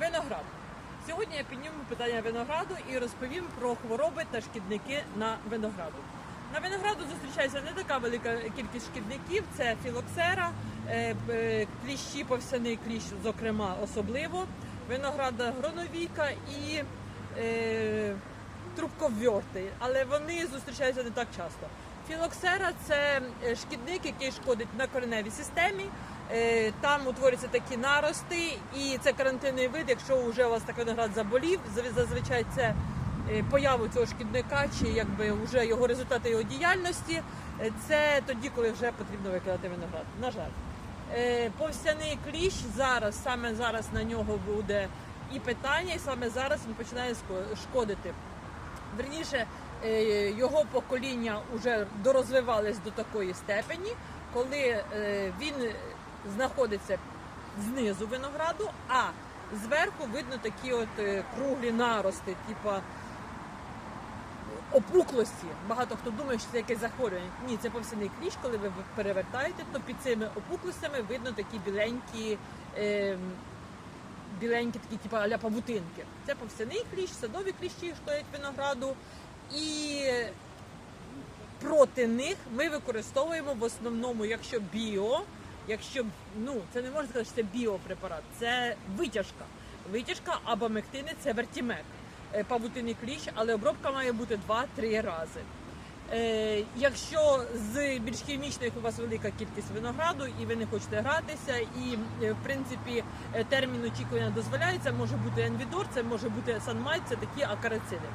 Виноград. Сьогодні я підніму питання винограду і розповім про хвороби та шкідники на винограду. На винограду зустрічається не така велика кількість шкідників: це філоксера, е, е, кліщі, повсяний кліщ, зокрема, особливо, винограда гроновіка і е, трубковерти, але вони зустрічаються не так часто. Філоксера це е, шкідник, який шкодить на кореневій системі. Е, Там утворюються такі нарости, і це карантинний вид. Якщо вже у вас так виноград заболів, зазвичай це е, появу цього шкідника, чи якби вже його результати його діяльності. Це тоді, коли вже потрібно викидати виноград. На жаль, повсяний кліщ зараз, саме зараз на нього буде і питання, і саме зараз він починає шкодити. Верніше, його покоління вже дорозвивались до такої степені, коли е, він знаходиться знизу винограду, а зверху видно такі от е, круглі нарости, типа опуклості. Багато хто думає, що це якесь захворювання. Ні, це повсяний кліщ. Коли ви перевертаєте, то під цими опуклостями видно такі біленькі. Е, біленькі такі, типу аля павутинки. Це повсяний кліщ, садові кліщі шкодять винограду. І проти них ми використовуємо в основному, якщо біо, якщо ну це не можна сказати, що це біопрепарат, це витяжка. Витяжка або мектини це вертімек. Павутинний кліщ, але обробка має бути 2-3 рази. Е, якщо з більш хімічних у вас велика кількість винограду і ви не хочете гратися, і е, в принципі е, термін очікування дозволяється, може бути енвідор, це може бути санмайт, це такі акарициди.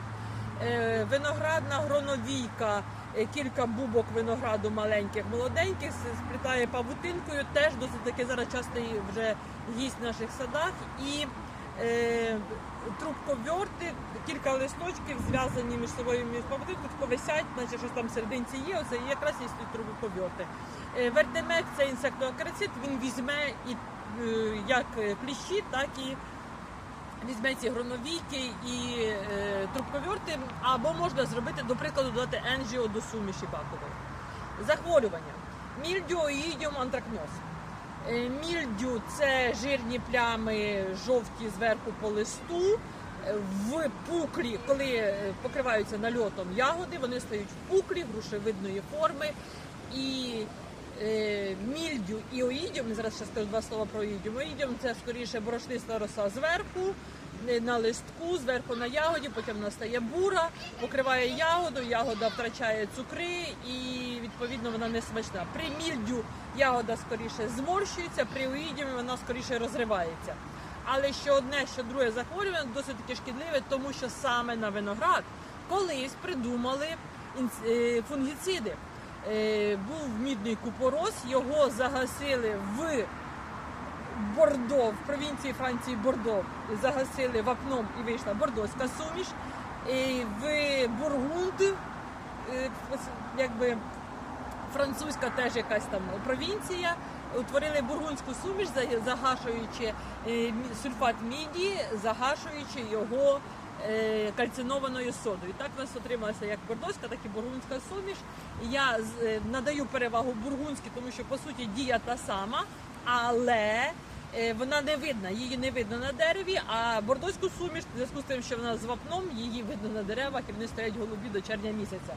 Е, Виноградна гроновійка, е, кілька бубок винограду маленьких, молоденьких, сплітає павутинкою, теж досить таки зараз часто вже гість в наших садах. І е, трубковерти, кілька листочків зв'язані між собою між павутинкою, тако висять, наче щось там серединці є, оце і якраз є трубковерти. Е, Вертемек це інсектоакарицид, він візьме і е, як е, кліщі, так і візьме ці гроновійки і е, трубковерти, або можна зробити, до прикладу, додати енжіо до суміші бакової. Захворювання. Мільдіо і ідіум. Е, Мільдю це жирні плями жовті зверху по листу. Е, В пуклі, коли е, покриваються нальотом ягоди, вони стають в пуклі грушевидної форми. І мільдю і оїдіум, зараз ще скажу два слова про оїдіум. Оїдіум це скоріше борошниста роса зверху, е, на листку, зверху на ягоді, потім вона стає бура, покриває ягоду, ягода втрачає цукри і відповідно вона не смачна. При мільдю ягода скоріше зморщується, при оїдіумі вона скоріше розривається. Але що одне, що друге захворювання досить таки шкідливе, тому що саме на виноград колись придумали е, фунгіциди. Е, Був мідний купорос, його загасили в Бордо, в провінції Франції Бордо, загасили вапном і вийшла бордоська суміш. І в Бургунд, е, якби французька теж якась там провінція. Утворили бургундську суміш, загашуючи е, сульфат міді, загашуючи його кальцинованою содою. Так у нас отрималася як бордоська, так і бургундська суміш. Я е, надаю перевагу бургундській, тому що по суті дія та сама, але е, вона не видна, її не видно на дереві. А бордоську суміш, в зв'язку з тим, що вона з вапном, її видно на деревах і вони стоять голубі до червня місяця.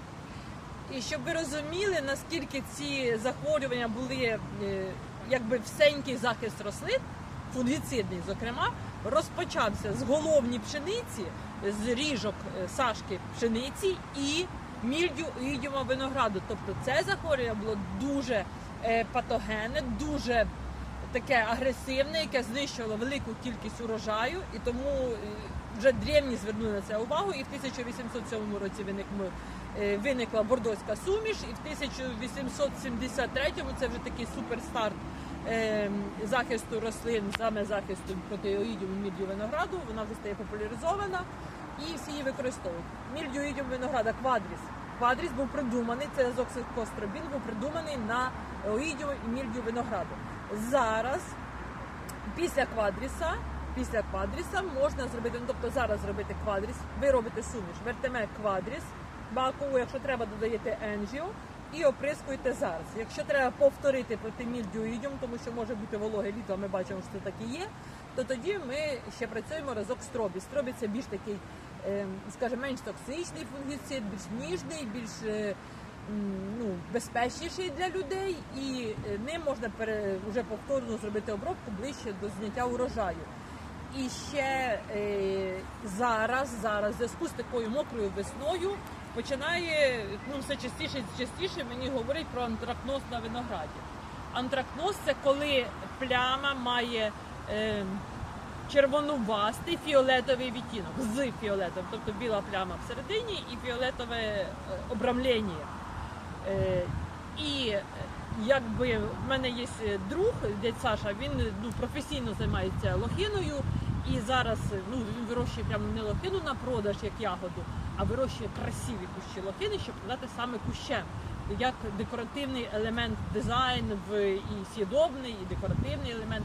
І щоб ви розуміли, наскільки ці захворювання були е, якби всенький захист рослин, фунгіцидний, зокрема, розпочався з головні пшениці, з ріжок е, сашки пшениці і мільдю ідіума винограду. Тобто це захворювання було дуже е, патогенне, дуже таке агресивне, яке знищувало велику кількість урожаю, і тому е, вже древні звернули на це увагу. І в 1807 році виникла, е, виникла бордоська суміш, і в 1873 це вже такий суперстарт захисту рослин, саме захисту проти оїдів і мільдю винограду. Вона вже стає популяризована і всі її використовують. Мільдюїдів винограда квадріс. Квадріс був придуманий, це азоксикостробін, був придуманий на оїдію і мільдю винограду. Зараз після квадріса, після квадріса можна зробити, ну тобто зараз зробити квадріс, ви робите суміш, вертеме квадріс, бакову, якщо треба, додаєте енжіо, і оприскуйте зараз. Якщо треба повторити проти мільдю ідіум, тому що може бути вологе літо, а ми бачимо, що це так і є, то тоді ми ще працюємо разок стробі. Стробі це більш такий, е, скажімо, менш токсичний фунгіцид, більш ніжний, більш е, ну, безпечніший для людей, і е, ним можна вже повторно зробити обробку ближче до зняття урожаю. І ще е, зараз, зараз, в зв'язку з такою мокрою весною, починає ну, все частіше і частіше мені говорять про антракноз на винограді. Антракноз це коли пляма має е, червонувастий фіолетовий відтінок з фіолетовим, тобто біла пляма всередині і фіолетове е, обрамлення. Е, і якби в мене є друг, дядь Саша, він ну, професійно займається лохиною. І зараз е, ну, він вирощує прямо не лохину на продаж як ягоду, а вирощує красиві кущі лохини, щоб продати саме кущем. Як декоративний елемент дизайн в і сідобний, і декоративний елемент.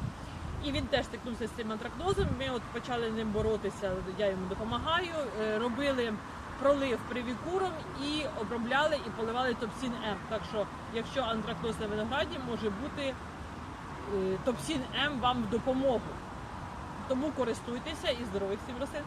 І він теж стикнувся з цим антракнозом. Ми от почали ним боротися. Я йому допомагаю. Е, Робили пролив привікуром і обробляли і поливали топсін М. Так що, якщо антракноз на винограді, може бути е, топсін М вам в допомогу. Тому користуйтеся і здорових всім рослин.